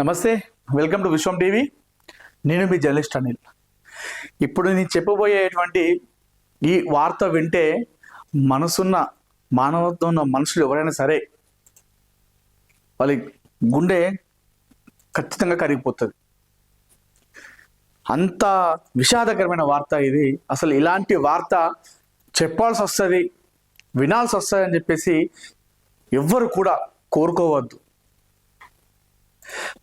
నమస్తే welcome to Vishwam TV. నేను మీ journalist Anil. ఇప్పుడు నేను చెప్పబోయేటువంటి ఈ వార్త వింటే మనసున్న మానవత్వం ఉన్న మనుషులు ఎవరైనా సరే వాళ్ళ గుండె ఖచ్చితంగా కరిగిపోతుంది. అంత విషాదకరమైన వార్త ఇది. అసలు ఇలాంటి వార్త చెప్పాల్సి వస్తుంది వినాల్సి వస్తుంది అని చెప్పేసి ఎవ్వరు కూడా కోరుకోవద్దు.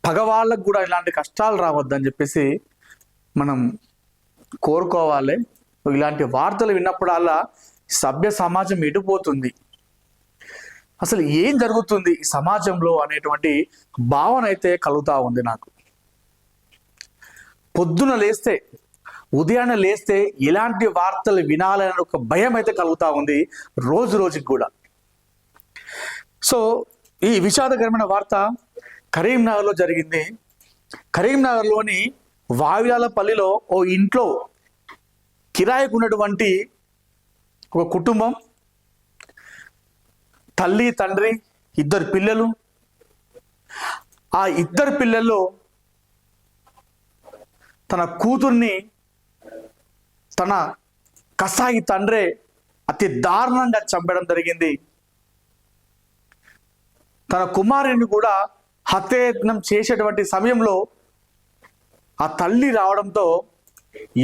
పగవాళ్ళకు కూడా ఇలాంటి కష్టాలు రావద్దని చెప్పేసి మనం కోరుకోవాలి. ఇలాంటి వార్తలు విన్నప్పుడల్లా సభ్య సమాజం ఎటుపోతుంది? అసలు ఏం జరుగుతుంది ఈ సమాజంలో అనేటువంటి భావన అయితే కలుగుతూ ఉంది నాకు. పొద్దున లేస్తే ఉదయాన్నే లేస్తే ఎలాంటి వార్తలు వినాలనే ఒక భయం అయితే కలుగుతూ ఉంది రోజు రోజుకి కూడా. సో ఈ విషాదకరమైన వార్త కరీంనగర్లో జరిగింది. కరీంనగర్లోని వావిలాలపల్లిలో ఓ ఇంట్లో కిరాయికి ఉన్నటువంటి ఒక కుటుంబం తల్లి తండ్రి ఇద్దరు పిల్లలు. ఆ ఇద్దరు పిల్లల్లో తన కూతుర్ని తన కసాయి తండ్రే అతి దారుణంగా చంపడం జరిగింది. తన కుమారుని కూడా హత్యయత్నం చేసేటువంటి సమయంలో ఆ తల్లి రావడంతో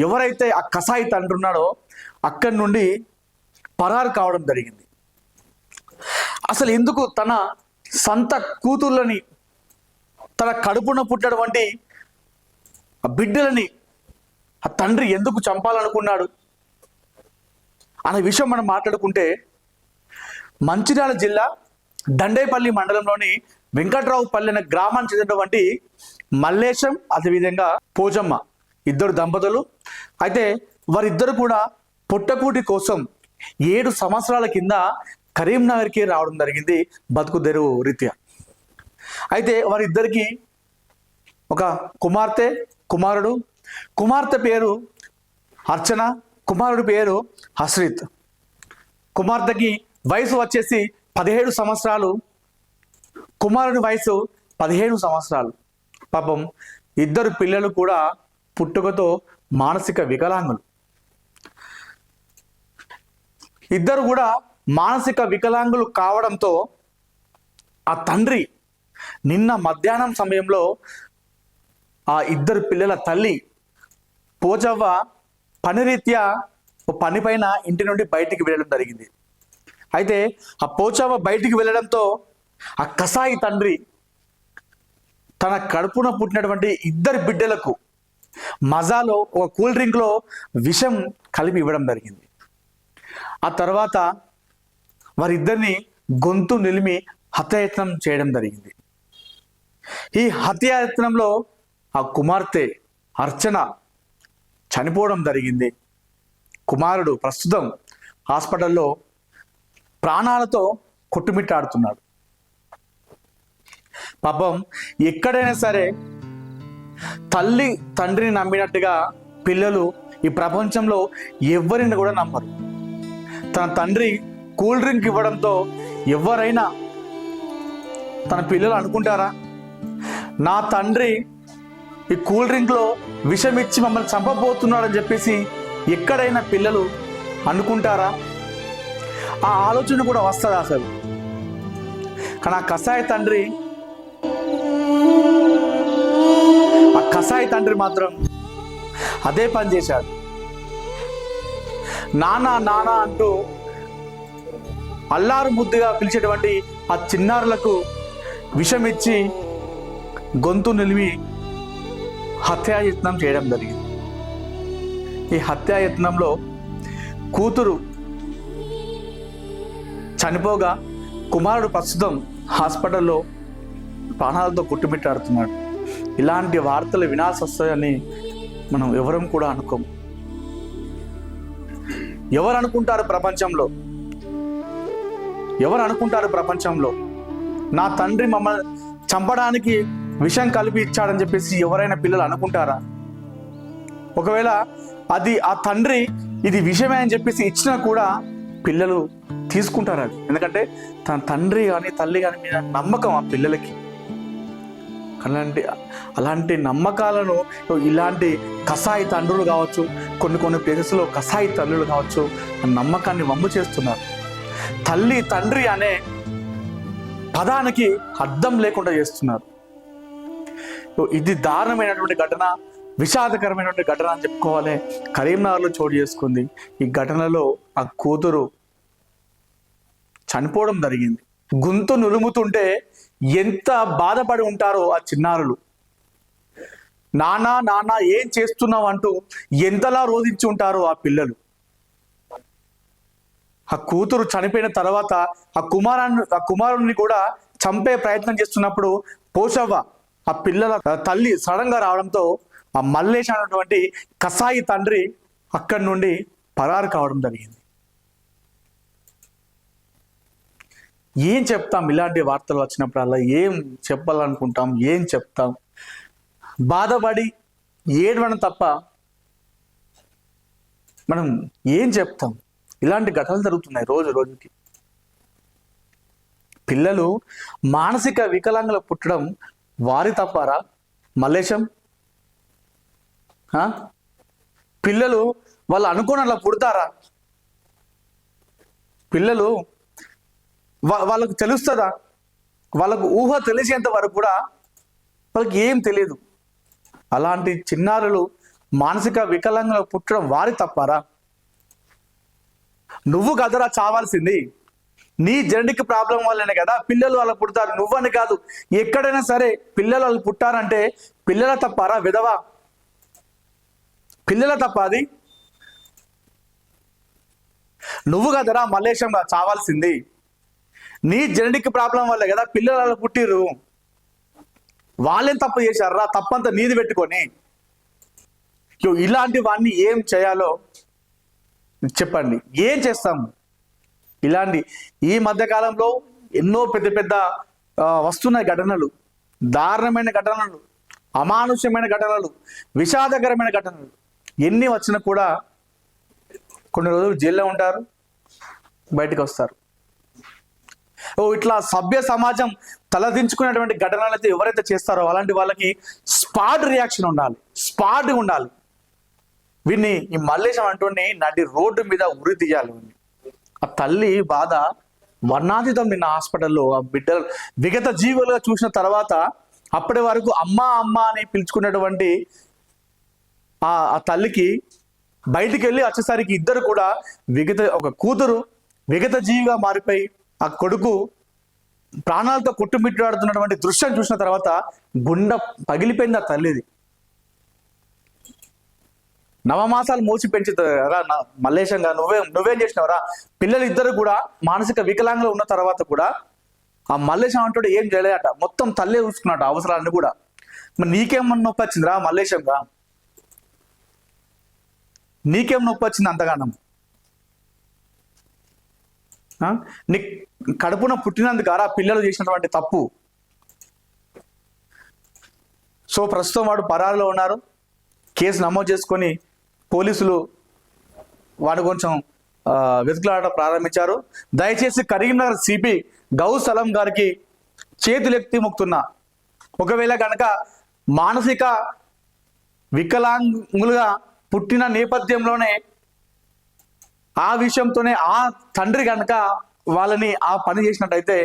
ఎవరైతే ఆ కసాయి తండ్రి ఉన్నాడో అక్కడి నుండి పరారు కావడం జరిగింది. అసలు ఎందుకు తన సంత కూతుర్లని తన కడుపున పుట్టినటువంటి ఆ బిడ్డలని ఆ తండ్రి ఎందుకు చంపాలనుకున్నాడు అనే విషయం మనం మాట్లాడుకుంటే మంచిర్యాల జిల్లా దండేపల్లి మండలంలోని వెంకట్రావు పల్లెన గ్రామానికి చెందినటువంటి మల్లేశం అదేవిధంగా పోజమ్మ ఇద్దరు దంపతులు. అయితే వారిద్దరు కూడా పుట్టకూటి కోసం ఏడు సంవత్సరాల కింద కరీంనగర్కి రావడం జరిగింది బతుకు తెరువు రీత్యా. అయితే వారిద్దరికి ఒక కుమార్తె కుమారుడు. కుమార్తె పేరు అర్చన కుమారుడు పేరు హస్రిత్. కుమార్తెకి వయసు వచ్చేసి పదిహేడు సంవత్సరాలు. కుమారుడి వయసు పదిహేను సంవత్సరాలు. పాపం ఇద్దరు పిల్లలు కూడా పుట్టుకతో మానసిక వికలాంగులు. ఇద్దరు కూడా మానసిక వికలాంగులు కావడంతో ఆ తండ్రి నిన్న మధ్యాహ్నం సమయంలో ఆ ఇద్దరు పిల్లల తల్లి పోచవ్వ పనిరీత్యా ఓ పని పైన ఇంటి నుండి బయటికి వెళ్ళడం జరిగింది. అయితే ఆ పోచవ్వ బయటికి వెళ్ళడంతో ఆ కసాయి తండ్రి తన కడుపున పుట్టినటువంటి ఇద్దరు బిడ్డలకు మజాలో ఒక కూల్ డ్రింక్లో విషం కలిపి ఇవ్వడం జరిగింది. ఆ తర్వాత వారిద్దరిని గొంతు నిలిమి హత్యాయత్నం చేయడం జరిగింది. ఈ హత్యాయత్నంలో ఆ కుమార్తె అర్చన చనిపోవడం జరిగింది. కుమారుడు ప్రస్తుతం హాస్పిటల్లో ప్రాణాలతో కొట్టుమిట్టాడుతున్నాడు. పాపం ఎక్కడైనా సరే తల్లి తండ్రిని నమ్మినట్టుగా పిల్లలు ఈ ప్రపంచంలో ఎవరిని కూడా నమ్మరు. తన తండ్రి కూల్ డ్రింక్ ఇవ్వడంతో ఎవరైనా తన పిల్లలు అనుకుంటారా? నా తండ్రి ఈ కూల్ డ్రింక్లో విషం ఇచ్చి మమ్మల్ని చంపబోతున్నాడని చెప్పేసి ఎక్కడైనా పిల్లలు అనుకుంటారా? ఆ ఆలోచన కూడా వస్తుంది అసలు? కానీ ఆ కషాయ తండ్రి కసాయి తండ్రి మాత్రం అదే పని చేశాడు. నానా నానా అంటూ అల్లారు ముద్దుగా పిలిచేటువంటి ఆ చిన్నారులకు విషం ఇచ్చి గొంతు నిలిమి హత్యాయత్నం చేయడం జరిగింది. ఈ హత్యాయత్నంలో కూతురు చనిపోగా కుమారుడు ప్రస్తుతం హాస్పిటల్లో ప్రాణాలతో కొట్టుమిట్టాడుతున్నాడు. ఇలాంటి వార్తలు వినాల్సి వస్తాయని మనం ఎవరం కూడా అనుకోము. ఎవరు అనుకుంటారు ప్రపంచంలో? ఎవరు అనుకుంటారు ప్రపంచంలో? నా తండ్రి మమ్మల్ని చంపడానికి విషం కలిపి ఇచ్చాడని చెప్పేసి ఎవరైనా పిల్లలు అనుకుంటారా? ఒకవేళ అది ఆ తండ్రి ఇది విషయమే అని చెప్పేసి ఇచ్చినా కూడా పిల్లలు తీసుకుంటారు అది. ఎందుకంటే తన తండ్రి కానీ తల్లి కానీ మీద నమ్మకం ఆ పిల్లలకి. అలాంటి అలాంటి నమ్మకాలను ఇలాంటి కసాయి తండ్రులు కావచ్చు కొన్ని కొన్ని ప్లేసెస్లో కసాయి తల్లులు కావచ్చు నమ్మకాన్ని వమ్ము చేస్తున్నారు. తల్లి తండ్రి అనే పదానికి అర్థం లేకుండా చేస్తున్నారు. ఇది దారుణమైనటువంటి ఘటన విషాదకరమైనటువంటి ఘటన అని చెప్పుకోవాలి. కరీంనగర్లో చోటు చేసుకుంది. ఈ ఘటనలో ఆ కూతురు చనిపోవడం జరిగింది. గొంతు నులుముతుంటే ఎంత బాధపడి ఉంటారో ఆ చిన్నారులు. నానా నానా ఏం చేస్తున్నావు అంటూ ఎంతలా రోధించి ఉంటారో ఆ పిల్లలు. ఆ కూతురు చనిపోయిన తర్వాత ఆ కుమారాన్ని ఆ కుమారుణ్ణి కూడా చంపే ప్రయత్నం చేస్తున్నప్పుడు పోషవ్వ ఆ పిల్లల తల్లి సడన్గా రావడంతో ఆ మల్లేష్ అనేటువంటి కసాయి తండ్రి అక్కడి నుండి పరారు కావడం జరిగింది. ఏం చెప్తాం? ఇలాంటి వార్తలు వచ్చినప్పుడల్లా ఏం చెప్పాలనుకుంటాం? ఏం చెప్తాం? బాధపడి ఏడవడం తప్ప మనం ఏం చెప్తాం? ఇలాంటి ఘటనలు జరుగుతున్నాయి రోజు రోజుకి. పిల్లలు మానసిక వికలాంగులు పుట్టడం వారి తప్పారా? మల్లేశం? ఆ? పిల్లలు వాళ్ళు అనుకోని అలా పుడతారా? పిల్లలు వాళ్ళకు తెలుస్తుందా? వాళ్ళకు ఊహ తెలిసేంత వరకు కూడా వాళ్ళకి ఏం తెలియదు అలాంటి చిన్నారులు మానసిక వికలాంగులు పుట్టడం వారి తప్పారా? నువ్వు కదరా చావాల్సింది. నీ జెనటిక్ ప్రాబ్లం వల్లనే కదా పిల్లలు అలా పుడతారు. నువ్వని కాదు. ఎక్కడైనా సరే పిల్లలు వాళ్ళు పుట్టారంటే పిల్లల తప్పారా విధవా? పిల్లల తప్ప అది? నువ్వు కదరా మల్లేశంగా చావాల్సింది. నీ జెనటిక్ ప్రాబ్లం వల్ల కదా పిల్లలు అలా పుట్టిర్రు. వాళ్ళేం తప్పు చేశారా తప్పంతా నీది పెట్టుకొని. ఇలాంటి వాడిని ఏం చేయాలో చెప్పండి. ఏం చేస్తాం? ఇలాంటి ఈ మధ్యకాలంలో ఎన్నో పెద్ద పెద్ద వస్తున్న వస్తున్నాయి ఘటనలు. దారుణమైన ఘటనలు. అమానుష్యమైన ఘటనలు. విషాదకరమైన ఘటనలు. ఎన్ని వచ్చినా కూడా కొన్ని రోజులు జైల్లో ఉంటారు బయటకు వస్తారు. ఇట్లా సభ్య సమాజం తలదించుకునేటువంటి ఘటనలు అయితే ఎవరైతే చేస్తారో అలాంటి వాళ్ళకి స్పాట్ రియాక్షన్ ఉండాలి. స్పాట్ ఉండాలి. వీడిని ఈ మల్లేశం అంటుండే నడి రోడ్డు మీద ఉరి తీయాలి ఆ తల్లి బాధ వర్ణాతీతం నిన్న హాస్పిటల్లో ఆ బిడ్డలు విగత జీవులుగా చూసిన తర్వాత అప్పటి వరకు అమ్మ అమ్మ అని పిలుచుకున్నటువంటి ఆ ఆ తల్లికి బయటికి వెళ్ళి వచ్చేసరికి ఇద్దరు కూడా విగత ఒక కూతురు విగత జీవిగా మారిపోయి ఆ కొడుకు ప్రాణాలతో కొట్టుమిట్టాడుతున్నటువంటి దృశ్యం చూసిన తర్వాత గుండె పగిలిపోయింది ఆ తల్లిది. నవమాసాలు మోసి పెంచుతారా మల్లేశంగా నువ్వే నువ్వేం చేసినావురా? పిల్లలు ఇద్దరు కూడా మానసిక వికలాంగులు ఉన్న తర్వాత కూడా ఆ మల్లేశం అంటాడు ఏం చేయలేదట. మొత్తం తల్లే చూసుకున్నాడు అవసరాన్ని కూడా. మరి నీకేమన్నా నొప్పి వచ్చిందిరా మల్లేశంగా? నీకేం నొప్పి వచ్చింది అంతగానం ఆ? నీ కడుపున పుట్టినందుకు ఆ పిల్లలు చేసినటువంటి తప్పు? సో ప్రస్తుతం వాడు పరారులో ఉన్నారు. కేసు నమోదు చేసుకొని పోలీసులు వాడు కొంచెం వెతుకులాడటం ప్రారంభించారు. దయచేసి కరీంనగర్ సిపి గౌ సలం గారికి చేతులెత్తి మొక్కుతున్నా. ఒకవేళ కనుక మానసిక వికలాంగులుగా పుట్టిన నేపథ్యంలోనే ఆ విషయంతోనే ఆ తండ్రి కనుక వాళ్ళని ఆ పని చేసినట్టయితే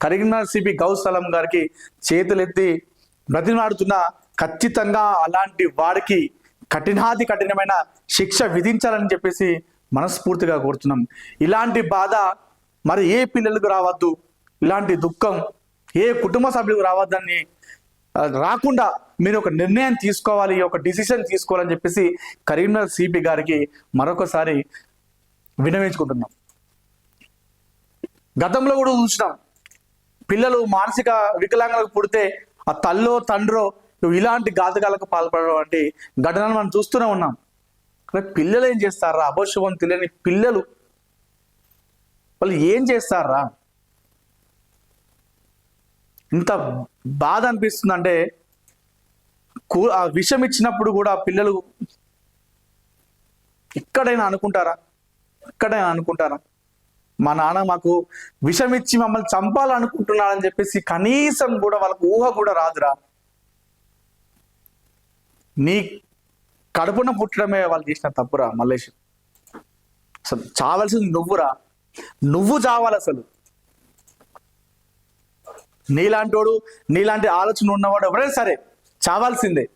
కరీంనగర్ సిపి గౌ సలం గారికి చేతులెత్తి బ్రతిమాడుతున్న ఖచ్చితంగా అలాంటి వాడికి కఠినాది కఠినమైన శిక్ష విధించాలని చెప్పేసి మనస్ఫూర్తిగా కోరుతున్నాం. ఇలాంటి బాధ మరి ఏ పిల్లలకు రావద్దు. ఇలాంటి దుఃఖం ఏ కుటుంబ సభ్యులకు రావద్దని రాకుండా మీరు ఒక నిర్ణయం తీసుకోవాలి ఒక డిసిషన్ తీసుకోవాలని చెప్పేసి కరీంనగర్ సిపి గారికి మరొకసారి వినవించుకుంటున్నాం గతంలో కూడా చూసినాం. పిల్లలు మానసిక వికలాంగులకు పుడితే ఆ తల్లో తండ్రో ఇలాంటి ఘాతకాలకు పాల్పడడం వంటి ఘటనలు మనం చూస్తూనే ఉన్నాం. పిల్లలు ఏం చేస్తారా? అభశుభం తెలియని పిల్లలు. వాళ్ళు ఏం చేస్తారా? ఇంత బాధ అనిపిస్తుందంటే ఆ విషం ఇచ్చినప్పుడు కూడా పిల్లలు ఎక్కడైనా అనుకుంటారా? అక్కడ అనుకుంటారా? మా నాన్న మాకు విషం ఇచ్చి మమ్మల్ని చంపాలనుకుంటున్నాడని చెప్పేసి కనీసం కూడా వాళ్ళకు ఊహ కూడా రాదురా. నీ కడుపున పుట్టడమే వాళ్ళు చేసిన తప్పురా మల్లేష్. అసలు చావాల్సింది నువ్వురా. నువ్వు చావాలి అసలు. నీలాంటోడు నీలాంటి ఆలోచన ఉన్నవాడు ఎవరైనా సరే చావాల్సిందే.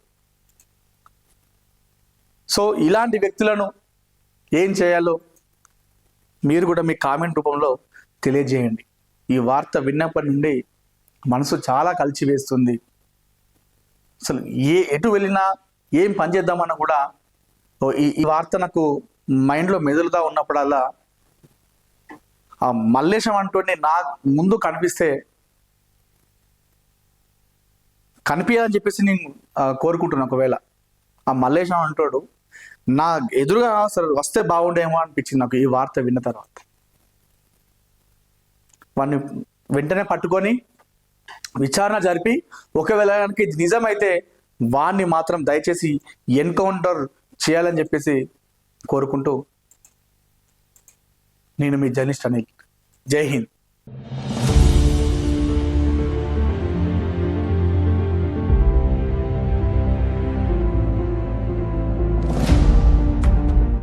సో ఇలాంటి వ్యక్తులను ఏం చేయాలో మీరు కూడా మీ కామెంట్ రూపంలో తెలియజేయండి. ఈ వార్త విన్నప్పటి నుండి మనసు చాలా కలిచివేస్తుంది. అసలు ఏ ఎటు వెళ్ళినా ఏం పని చేద్దామన్నా కూడా ఓ ఈ ఈ వార్త నాకు మైండ్లో మెదులుతా ఉన్నప్పుడల్లా ఆ మల్లేశం అంటూనే నా ముందు కనిపిస్తే కనిపించాలని చెప్పేసి నేను కోరుకుంటున్నాను ఒకవేళ. ఆ మల్లేశం అంటాడు నా ఎదురుగా అసలు వస్తే బాగుండేమో అనిపించింది నాకు ఈ వార్త విన్న తర్వాత. వాడిని వెంటనే పట్టుకొని విచారణ జరిపి ఒకవేళ కనుక నిజమైతే వాడిని మాత్రం దయచేసి ఎన్కౌంటర్ చేయాలని చెప్పేసి కోరుకుంటూ నేను మీ జర్నలిస్ట్ అనిల్. జై హింద్.